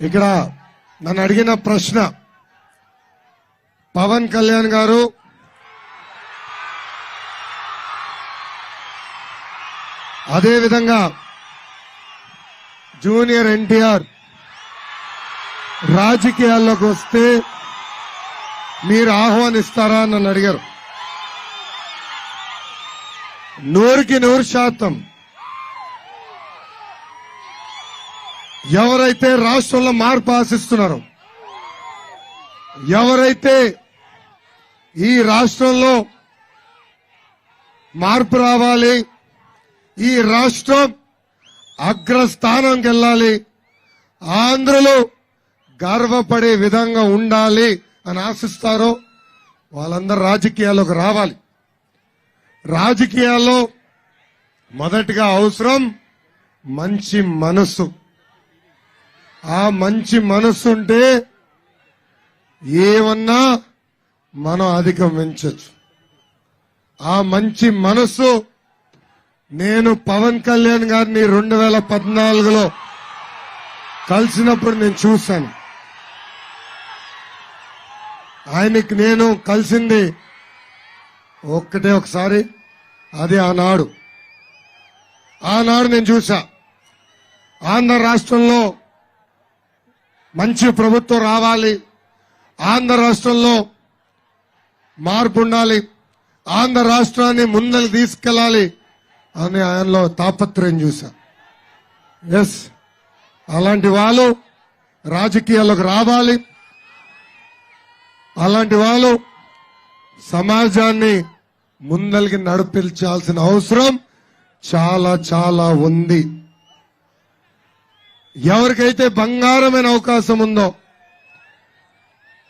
ఇక్కడ నన్ను అడిగిన ప్రశ్న. పవన్ కళ్యాణ్ గారు అదేవిధంగా జూనియర్ ఎన్టీఆర్ రాజకీయాల్లోకి వస్తే మీరు ఆహ్వానిస్తారా అని నన్ను అడిగారు. నూరుకి నూరు శాతం. ఎవరైతే రాష్ట్రంలో మార్పు ఆశిస్తున్నారో ఎవరైతే ఈ రాష్ట్రంలో మార్పు రావాలి ఈ రాష్ట్రం అగ్రస్థానంకి వెళ్ళాలి ఆంధ్రలో గర్వపడే విధంగా ఉండాలి అని ఆశిస్తారో వాళ్ళందరూ రాజకీయాల్లోకి రావాలి. రాజకీయాల్లో మొదటిగా అవసరం మంచి మనసు. ఆ మంచి మనస్సు ఉంటే ఏమన్నా మనం అధిగమించచ్చు ఆ మంచి మనస్సు నేను పవన్ కళ్యాణ్ గారిని రెండు వేల పద్నాలుగులో కలిసినప్పుడు నేను చూశాను. ఆయనకి నేను కలిసింది ఒక్కటే ఒకసారి అది ఆనాడు. ఆనాడు నేను చూసా ఆంధ్ర రాష్ట్రంలో మంచి ప్రభుత్వం రావాలి. ఆంధ్ర రాష్ట్రంలో మార్పు ఉండాలి. ఆంధ్ర రాష్ట్రాన్ని ముందలు తీసుకెళ్ళాలి అని ఆయనలో తాపత్రయం చూశా. ఎస్ అలాంటి వాళ్ళు రాజకీయాల్లోకి రావాలి. అలాంటి వాళ్ళు సమాజాన్ని ముందలికి నడిపించాల్సిన అవసరం చాలా చాలా ఉంది. ఎవరికైతే బంగారమైన అవకాశం ఉందో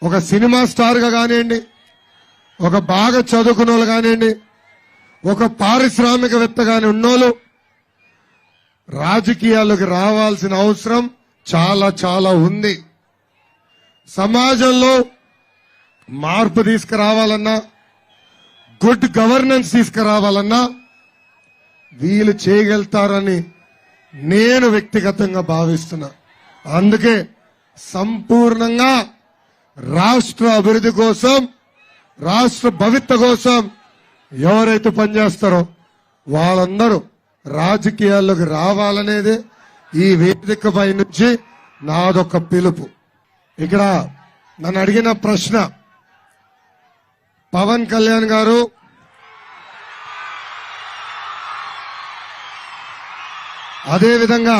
ఒక సినిమా స్టార్గా కానివ్వండి ఒక బాగా చదువుకున్న వాళ్ళు కానివ్వండి ఒక పారిశ్రామికవేత్త కాని ఉన్నోళ్ళు రాజకీయాల్లోకి రావాల్సిన అవసరం చాలా చాలా ఉంది. సమాజంలో మార్పు తీసుకురావాలన్నా గుడ్ గవర్నెన్స్ తీసుకురావాలన్నా వీళ్ళు చేయగలుగుతారని నేను వ్యక్తిగతంగా భావిస్తున్నా. అందుకే సంపూర్ణంగా రాష్ట్ర అభివృద్ధి కోసం రాష్ట్ర భవిత కోసం ఎవరైతే పనిచేస్తారో వాళ్ళందరూ రాజకీయాల్లోకి రావాలనేది ఈ వేదిక పై నుంచి నాదొక పిలుపు. ఇక్కడ నన్ను అడిగిన ప్రశ్న పవన్ కళ్యాణ్ గారు అదేవిధంగా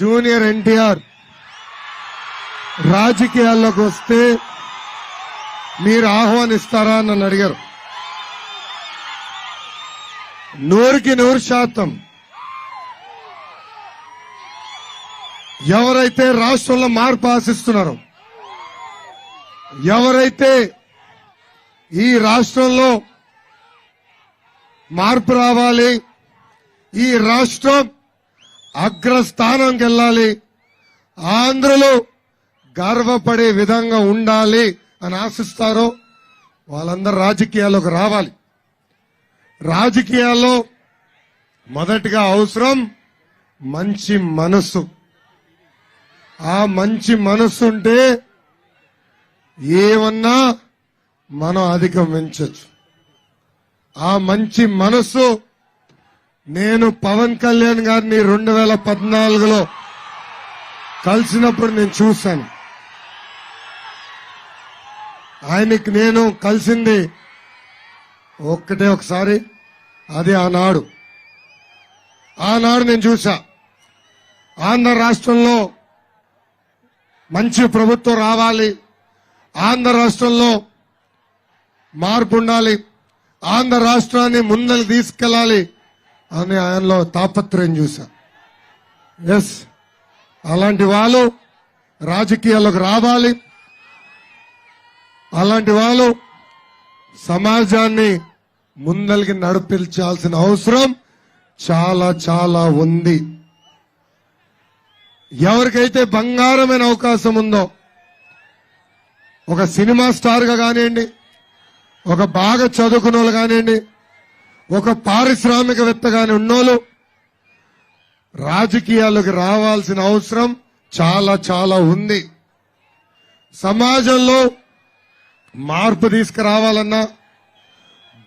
జూనియర్ ఎన్టీఆర్ రాజకీయాల్లోకి వస్తే మీరు ఆహ్వానిస్తారా అని నన్ను అడిగారు. నూరుకి నూరు శాతం ఎవరైతే రాష్ట్రంలో మార్పు ఆశిస్తున్నారో ఎవరైతే ఈ రాష్ట్రంలో మార్పు రావాలి ఈ రాష్ట్రం అగ్రస్థానంకి వెళ్ళాలి ఆంధ్రలో గర్వపడే విధంగా ఉండాలి అని ఆశిస్తారో వాళ్ళందరూ రాజకీయాల్లోకి రావాలి. రాజకీయాల్లో మొదటిగా అవసరం మంచి మనస్సు ఆ మంచి మనసు ఉంటే ఏమన్నా మనం అధిగమించచ్చు. ఆ మంచి మనస్సు నేను పవన్ కళ్యాణ్ గారిని రెండు వేల పద్నాలుగులో కలిసినప్పుడు నేను చూశాను. ఆయనకి నేను కలిసింది ఒక్కటే ఒకసారి అది ఆనాడు. ఆనాడు నేను చూసా ఆంధ్ర రాష్ట్రంలో మంచి ప్రభుత్వం రావాలి ఆంధ్ర రాష్ట్రంలో మార్పు ఉండాలి ఆంధ్ర రాష్ట్రాన్ని ముందలు తీసుకెళ్ళాలి అని ఆయనలో తాపత్రయం చూశా. ఎస్ అలాంటి వాళ్ళు రాజకీయాల్లోకి రావాలి. అలాంటి వాళ్ళు సమాజాన్ని ముందలికి నడిపించాల్సిన అవసరం చాలా చాలా ఉంది. ఎవరికైతే బంగారమైన అవకాశం ఉందో ఒక సినిమా స్టార్గా కానివ్వండి ఒక బాగా చదువుకున్న వాళ్ళు కానివ్వండి ఒక పారిశ్రామికవేత్తగానే ఉన్నోళ్ళు రాజకీయాలకు రావాల్సిన అవసరం చాలా చాలా ఉంది. సమాజంలో మార్పు తీసుకురావాలన్నా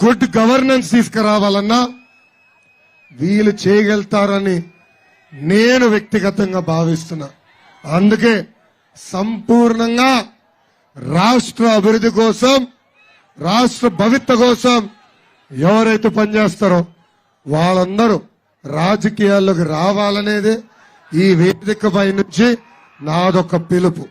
గుడ్ గవర్నెన్స్ తీసుకురావాలన్నా వీళ్ళు చేయగలుగుతారని నేను వ్యక్తిగతంగా భావిస్తున్నా. అందుకే సంపూర్ణంగా రాష్ట్ర అభివృద్ధి కోసం రాష్ట్ర భవిత కోసం ఎవరైతే పనిచేస్తారో వాళ్ళందరూ రాజకీయాల్లోకి రావాలనేదే ఈ వేదిక పై నుంచి నాదొక పిలుపు.